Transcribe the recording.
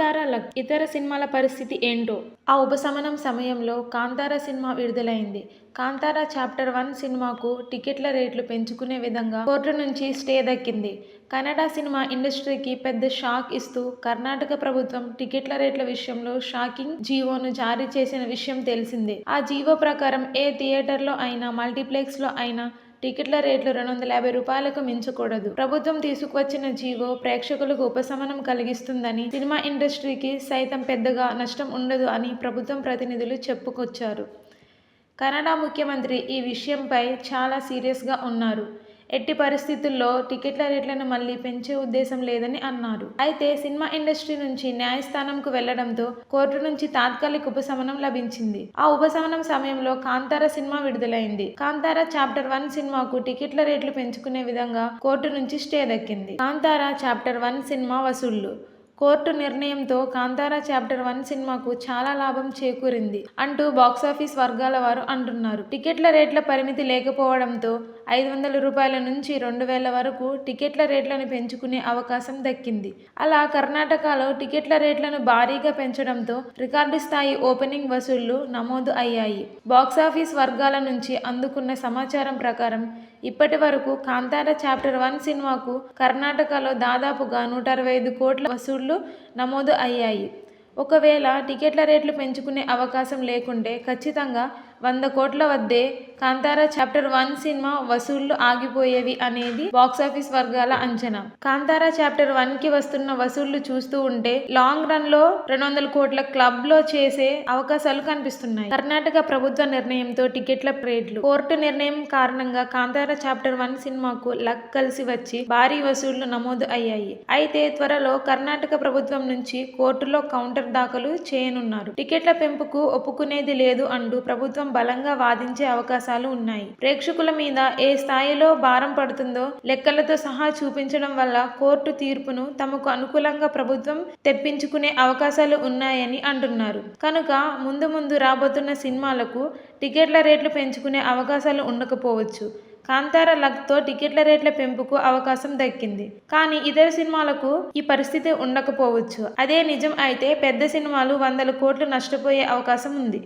Kantara luck ఇతర సినిమాల పరిస్థితి ఏంటో? ఆ ఉపశమనం సమయంలో కాంతార సినిమా విడుదలైంది. కాంతార చాప్టర్ వన్ సినిమాకు టికెట్ల రేట్లు పెంచుకునే విధంగా కోర్టు నుంచి స్టే దక్కింది. కన్నడ సినిమా ఇండస్ట్రీకి పెద్ద షాక్ ఇస్తూ కర్ణాటక ప్రభుత్వం టికెట్ల రేట్ల విషయంలో షాకింగ్ జీవోను జారీ చేసిన విషయం తెలిసిందే. ఆ జీవో ప్రకారం ఏ థియేటర్లో అయినా మల్టీప్లెక్స్లో అయినా టికెట్ల రేట్లు రెండు వందల యాభై రూపాయలకు మించకూడదు. ప్రభుత్వం తీసుకువచ్చిన జీవో ప్రేక్షకులకు ఉపశమనం కలిగిస్తుందని సినిమా ఇండస్ట్రీకి సైతం పెద్దగా నష్టం ఉండదు అని ప్రభుత్వం ప్రతినిధులు చెప్పుకొచ్చారు. కన్నడ ముఖ్యమంత్రి ఈ విషయంపై చాలా సీరియస్గా ఉన్నారు. ఎట్టి పరిస్థితుల్లో టికెట్ల రేట్లను మళ్ళీ పెంచే ఉద్దేశం లేదని అన్నారు. అయితే సినిమా ఇండస్ట్రీ నుంచి న్యాయస్థానంకు వెళ్ళడంతో కోర్టు నుంచి తాత్కాలిక ఉపశమనం లభించింది. ఆ ఉపశమనం సమయంలో కాంతార సినిమా విడుదలైంది. కాంతార చాప్టర్ వన్ సినిమాకు టికెట్ల రేట్లు పెంచుకునే విధంగా కోర్టు నుంచి స్టే దక్కింది. కాంతార చాప్టర్ వన్ సినిమా వసూళ్ళు. కోర్టు నిర్ణయంతో కాంతారా చాప్టర్ వన్ సినిమాకు చాలా లాభం చేకూరింది అంటూ బాక్సాఫీస్ వర్గాల వారు అంటున్నారు. టికెట్ల రేట్ల పరిమితి లేకపోవడంతో ఐదు వందల రూపాయల నుంచి రెండు వేల వరకు టికెట్ల రేట్లను పెంచుకునే అవకాశం దక్కింది. అలా కర్ణాటకలో టికెట్ల రేట్లను భారీగా పెంచడంతో రికార్డు స్థాయి ఓపెనింగ్ వసూళ్ళు నమోదు అయ్యాయి. బాక్సాఫీస్ వర్గాల నుంచి అందుకున్న సమాచారం ప్రకారం ఇప్పటి వరకు కాంతార చాప్టర్ వన్ సినిమాకు కర్ణాటకలో దాదాపుగా నూట అరవై ఐదు కోట్ల వసూళ్ళు నమోదు అయ్యాయి. ఒకవేళ టికెట్ల రేట్లు పెంచుకునే అవకాశం లేకుంటే ఖచ్చితంగా వంద కోట్ల వద్దే కాంతారా చాప్టర్ వన్ సినిమా వసూళ్ళు ఆగిపోయేవి అనేది బాక్సాఫీస్ వర్గాల అంచనా. కాంతారా చాప్టర్ వన్కి వస్తున్న వసూళ్ళు చూస్తూ ఉంటే లాంగ్ రన్లో రెండు వందల కోట్ల క్లబ్లో చేసే అవకాశాలు కనిపిస్తున్నాయి. కర్ణాటక ప్రభుత్వ నిర్ణయంతో టికెట్ల రేట్లు. కోర్టు నిర్ణయం కారణంగా కాంతారా చాప్టర్ వన్ సినిమాకు లక్ కలిసి వచ్చి భారీ వసూళ్ళు నమోదు అయ్యాయి. అయితే త్వరలో కర్ణాటక ప్రభుత్వం నుంచి కోర్టులో కౌంటర్ దాఖలు చేయనున్నారు. టికెట్ల పెంపుకు ఒప్పుకునేది లేదు అంటూ ప్రభుత్వం బలంగా వాదించే అవకాశాలు ఉన్నాయి. ప్రేక్షకుల మీద ఏ స్థాయిలో భారం పడుతుందో లెక్కలతో సహా చూపించడం వల్ల కోర్టు తీర్పును తమకు అనుకూలంగా ప్రభుత్వం తెప్పించుకునే అవకాశాలు ఉన్నాయని అంటున్నారు. కనుక ముందు ముందు రాబోతున్న సినిమాలకు టికెట్ల రేట్లు పెంచుకునే అవకాశాలు ఉండకపోవచ్చు. కాంతార లక్తో టికెట్ల రేట్ల పెంపుకు అవకాశం దక్కింది. కానీ ఇతర సినిమాలకు ఈ పరిస్థితి ఉండకపోవచ్చు. అదే నిజం అయితే పెద్ద సినిమాలు వందల కోట్లు నష్టపోయే అవకాశం ఉంది.